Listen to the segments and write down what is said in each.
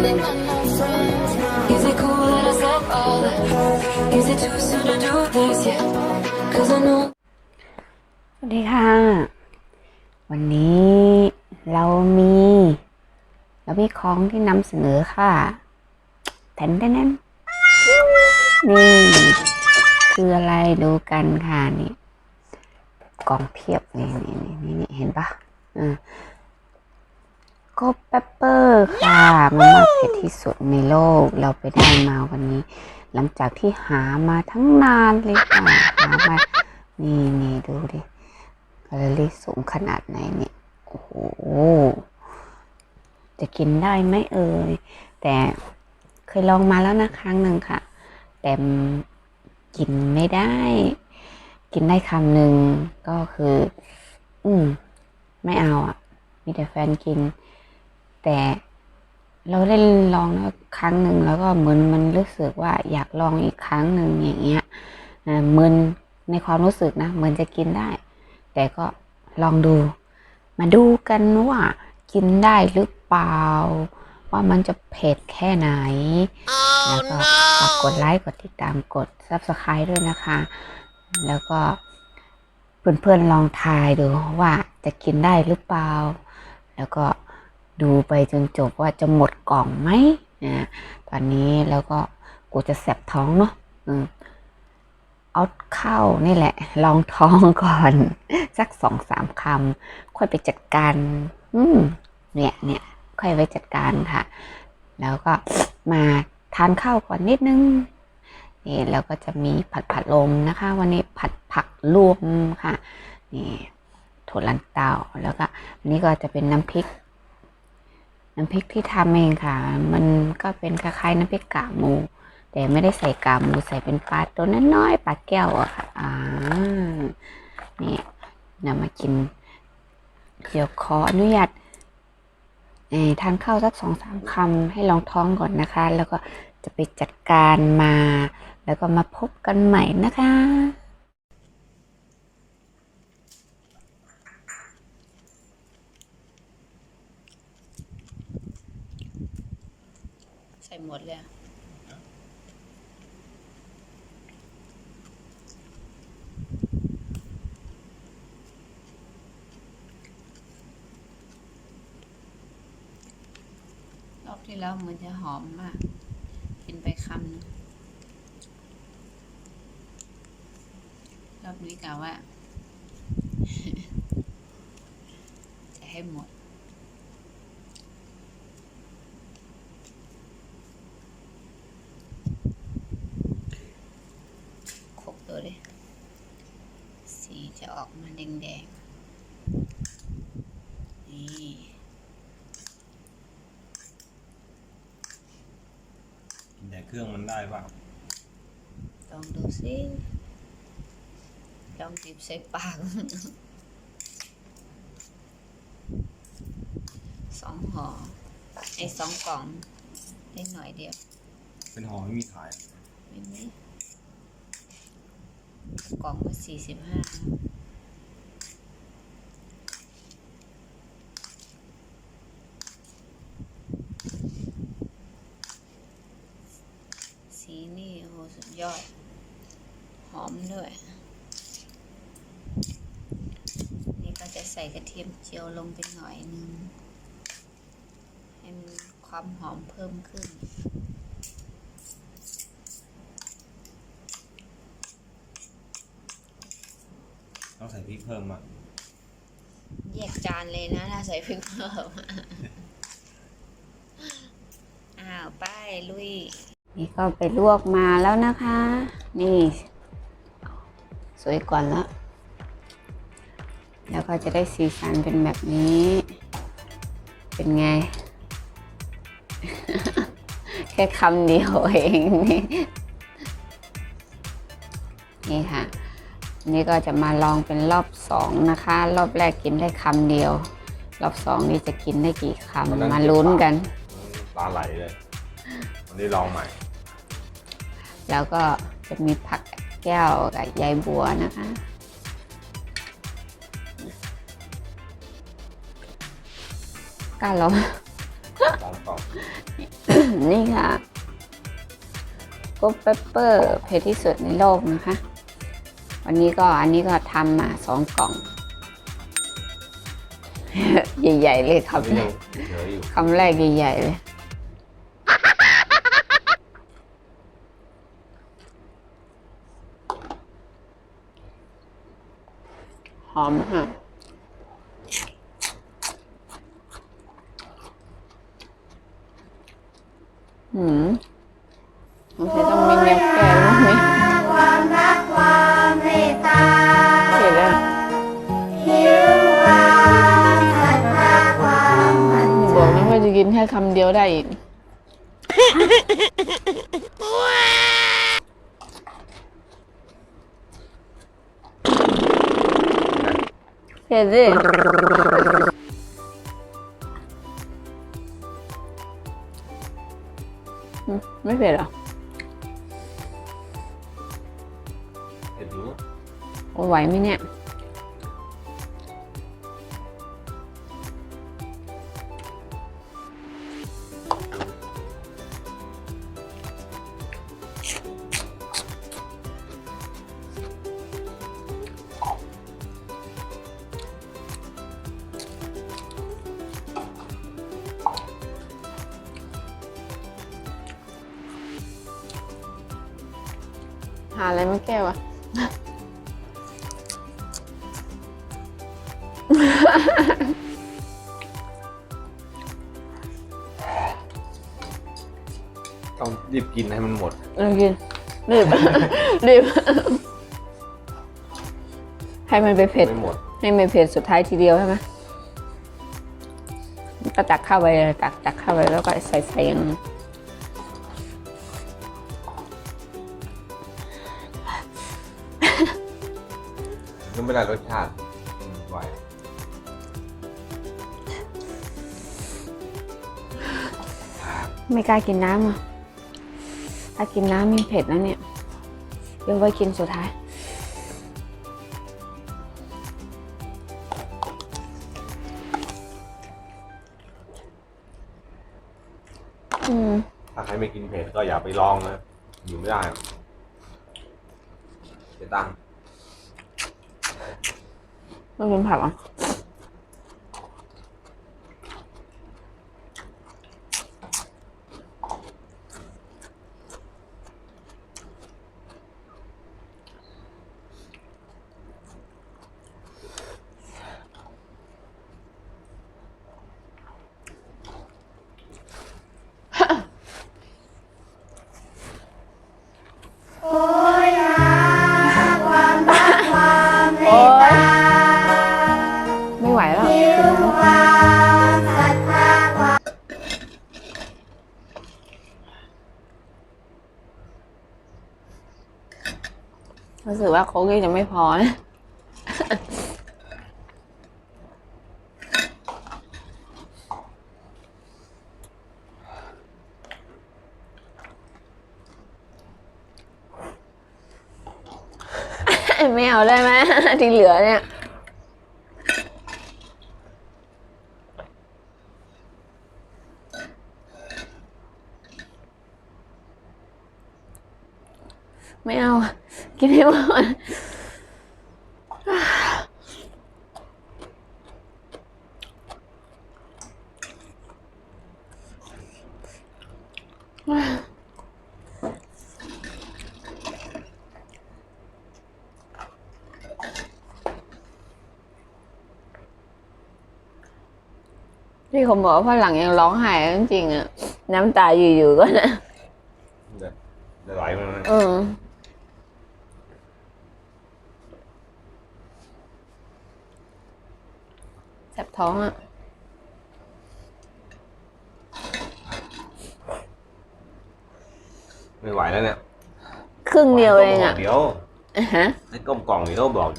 Is it cool that I said all that? Is it too soon to do this yet? Cause I know. สวัสดีค่ะ วันนี้เรามี เรามีของที่นำเสนอค่ะแทนแทนนี่ คืออะไรดูกันค่ะนี่กล่องเพียบนี่นี่นี่นี่เห็นปะอ่า โก็เปปเปอร์ค่ะมันมาเผ็ดที่สุดในโลกเราไปได้มาวันนี้ หลังจากที่หามาทั้งนานเลยค่ะหามานี่นี่ดูดิแคลอรี่สูงขนาดไหนเนี่ยโอ้โหจะกินได้ไหมเอ่ยแต่เคยลองมาแล้วนะครั้งหนึ่งค่ะ แต่กินไม่ได้ กินได้คำหนึ่งก็คือ อืมไม่เอาอะ มีแต่แฟนกิน แต่เราได้ลองแล้วครั้งหนึ่งแล้วก็เหมือนมันรู้สึกว่าอยากลองอีกครั้งหนึ่งอย่างเงี้ยเหมือนในความรู้สึกนะเหมือนจะกินได้ แต่ก็ลองดู มาดูกันว่ากินได้หรือเปล่า ว่ามันจะเผ็ดแค่ไหนแล้วก็ฝากกดไลค์กดติดตามกด subscribe ด้วยนะคะ แล้วก็เพื่อนๆลองทายดูว่าจะกินได้หรือเปล่า แล้วก็ ดูไปจนจบว่าจะหมดกล่องไหมนะตอนนี้แล้วก็กูจะแสบท้องเนาะเอาเข้านี่แหละ ลองท้องก่อน สักสองสามคำค่อยไปจัดการอืมเนี่ยเนี่ยค่อยไปจัดการค่ะ แล้วก็มาทานข้าวก่อนนิดนึงนี่แล้วก็จะมีผัดผัดลมนะคะ วันนี้ผัดผักรวมค่ะนี่ถั่วลันเตาแล้วก็อันนี้ก็จะเป็นน้ำพริก น้ำพริกที่ทำเองค่ะ มันก็เป็นคล้ายๆน้ำพริกกากหมู แต่ไม่ได้ใส่กากหมูใส่เป็นปลาตัวน้อยๆปลาแก้วอะค่ะอ่านี่นำมากิน เดี๋ยวขออนุญาตทานข้าวสักสองสามคำให้ลองท้องก่อนนะคะ แล้วก็จะไปจัดการมา แล้วก็มาพบกันใหม่นะคะ ส่หมดเลยรอบที่แล้วเหมือนจะหอมมาก กินไปคำรอบนี้กะว่า จะให้หมด คกตัวเลยสีจะออกมา แดงๆ นี่ กินแต่เครื่องมันได้ป่ะลองดูสิ ลองจิบใส่ปาก สองห่อ ไอ้สองกล่องได้หน่อยเดียว เป็นห่อไม่มีขาย ไม่มีกล่องก็สี่สิบห้าสีนี่โอ้โหสุดยอด หอมด้วย นี่ก็จะใส่กระเทียมเจียวลงไปหน่อยนึง ให้มันความหอมเพิ่มขึ้น ต้องใส่พริกเพิ่มอะแยกจานเลยนะถ้าใส่พริกเพิ่ม อ้าวไปลุย นี่ก็ไปลวกมาแล้วนะคะ นี่ สวยก่อนแล้วแล้ว ก็จะได้สีสันเป็นแบบนี้ เป็นไง แค่คำเดียวเองนี่นี่ค่ะ นี่ก็จะมาลองเป็นรอบสองนะคะ รอบแรกกินได้คำเดียว รอบสองนี่จะกินได้กี่คำมาลุ้นกันปลาไหลเลยวันนี้ลองใหม่ แล้วก็จะมีผักแก้วกับยายบัวนะคะ กล้าลองสองกล่องนี่ค่ะกุ๊ปเปเปอร์เผ็ดที่สุดในโลกนะคะ วันนี้ก็อันนี้ก็ทำมาสองกล่อง ใหญ่ๆเลยคำแรยังกเหลืออยู่คำแรกใหญ่ๆเลยหอมค่ะ หืมสงสัยต้องมีเนียแก่แล้วไหมความรักความเมตตาเผ็ดอะหิวความศรัทธาความมั่นบอกนะว่าจะกินแค่คำเดียวได้อีกเผ็ดดิอื ไม่เผ็ดเหรอเห็ดรู้โอ้ไหวไหมเนี่ยาอะไรมาแก้วอะต้องรีบกินให้มันหมดเรากินรีบ รีบ ให้มันไปเผ็ด ไม่หมด ให้มันเผ็ดสุดท้ายทีเดียวใช่ไหมก็ตักเข้าไปเลยตักตักเข้าไปแล้วก็ใส่ใส่อย่าง นั้นก็ไม่ได้รสชาติอืมไหวไม่กล้ากินน้ำอะ ถ้ากินน้ำมีเผ็ดนะเนี่ยเดี๋ยวไว้กินสุดท้าย อืม ถ้าใครไม่กินเผ็ดก็อย่าไปลองนะอยู่ไม่ได้หรอกเสียตังค์ ไม่กินผั รู้สึกว่าโค้กยังจะไม่พอนะไม่เอาได้ไหมที่เหลือเนี่ย ไม่เอา กินให้หมดที่ผมบอกว่าฝรั่งยังร้องไห้จริงๆอะน้ำตาอยู่ๆก็นะเดี๋ยวเดี๋ยวไหลมาเลยเออแสบ ท้องอะไม่ไหวแล้วเนี่ยครึ่งเดียวเองอะเดี๋ยวอะฮะให้ก้มกล่องเดี๋ยวบอก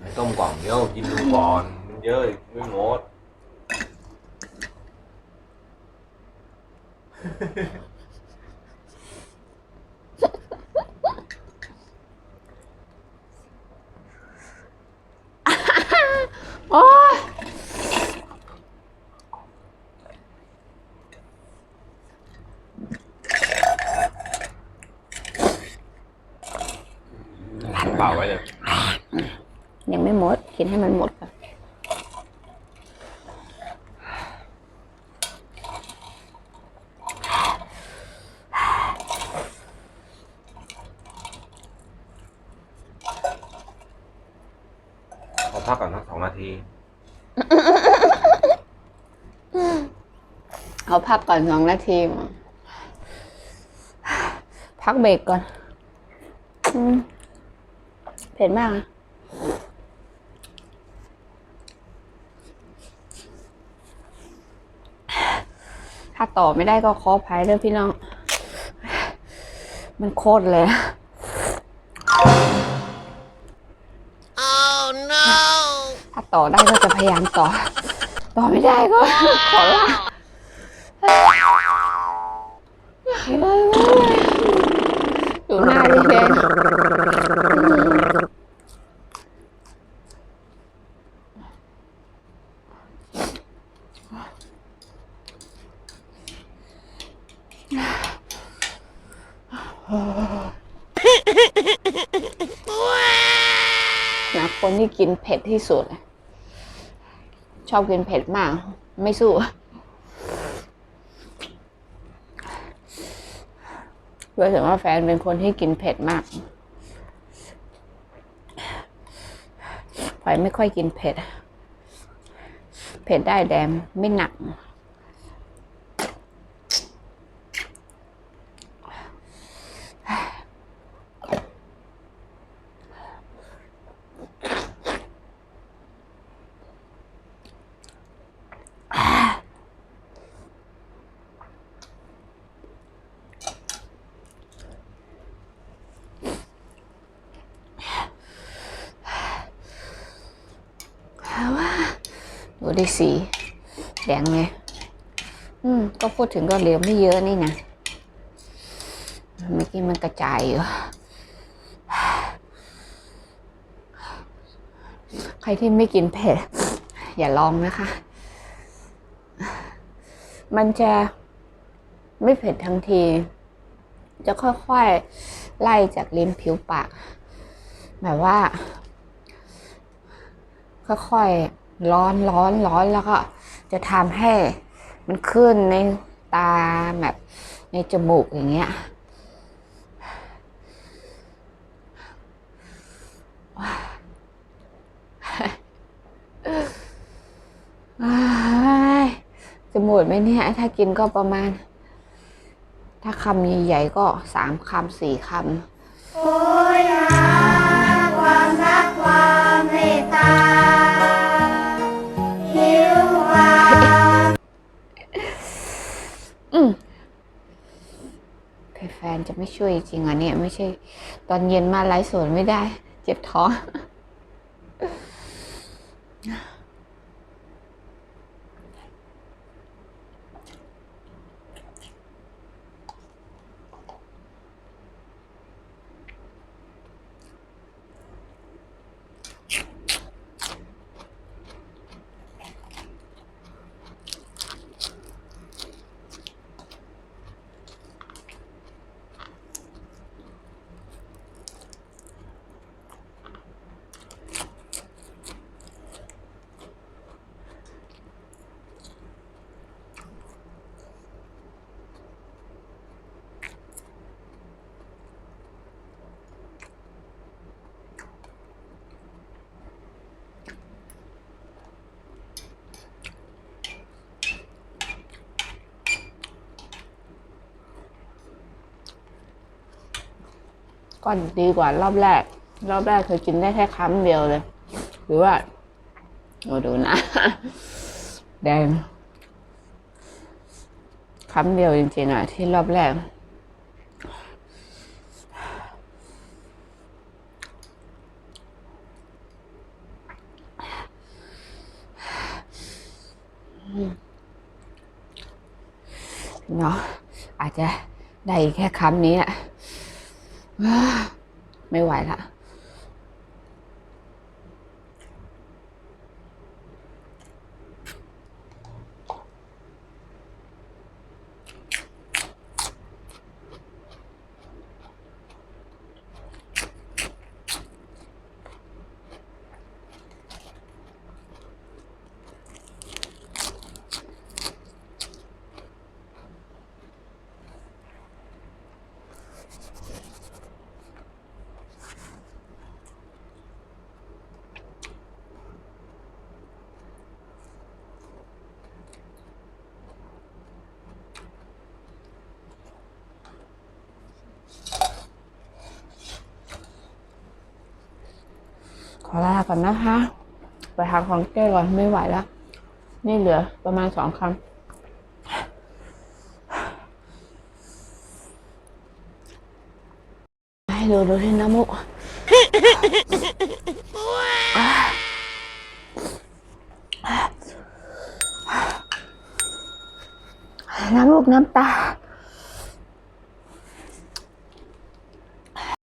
ให้ต้มกล่องเดี๋ยวกินดูก่อนมันเยอะไม่หมด โอ้ยเปล่าไว้เลย ยังไม่หมด กินให้มันหมดก่อน ขอพักก่อนสักสองนาที เอาพั กก่อนสองนาทีพักเบรกก่อนอืมเผ็ดมากอะถ้าต่อไม่ได้ก็ขออภัยเด้อพี่น้อง มันโคตรเลยอะถ้าต่อได้ก็จะพยายามต่อ ต่อไม่ได้ก็ขอลา ดูหน้าดิเลยนะคนที่กินเผ็ดที่สุด ชอบกินเผ็ดมาก ไม่สู้ ด้วยเฉพาแฟนเป็นคนที่กินเผ็ดมากพลอยไม่ค่อยกินเผ็ด เผ็ดได้แดมไม่หนัก ดูดิสีแดงเลยอืม ก็พูดถึงก็เหลือไม่เยอะนี่นะเมื่อกี้มันกระจายอยู่ใครที่ไม่กินเผ็ด อย่าลองนะคะ มันจะไม่เผ็ดทั้งที จะค่อยๆ ไล่จากริมผิวปาก แบบว่า ค่อยๆ ร้อนร้อนร้อนแล้วก็จะทำให้มันขึ้นในตาแบบในจมูกอย่างเงี้ยจะหมดไหมเนี่ย ถ้ากินก็ประมาณ ถ้าคำใหญ่ๆก็สามคำสี่คำ โอยาความรักความเมตตา ฟนจะไม่ช่วยจริงอะเนี่ย ไม่ใช่ ตอนเย็นมาไลฟ์สดไม่ได้ เจ็บท้อง ก็ดีกว่ารอบแรก รอบแรกเคยกินได้แค่คำเดียวเลย หรือว่าโอ้ดูนะ แดงคำเดียวจริงๆอะ ที่รอบแรก เนาะอาจจะได้แค่คำนี้อะ ไม่ไหวละ ขอลาก่อนนะคะ ไปหาของแก้ก่อนไม่ไหวแล้ว นี่เหลือประมาณสองคำให้ดูดูที่น้ำมูกน้ำมูกน้ำตา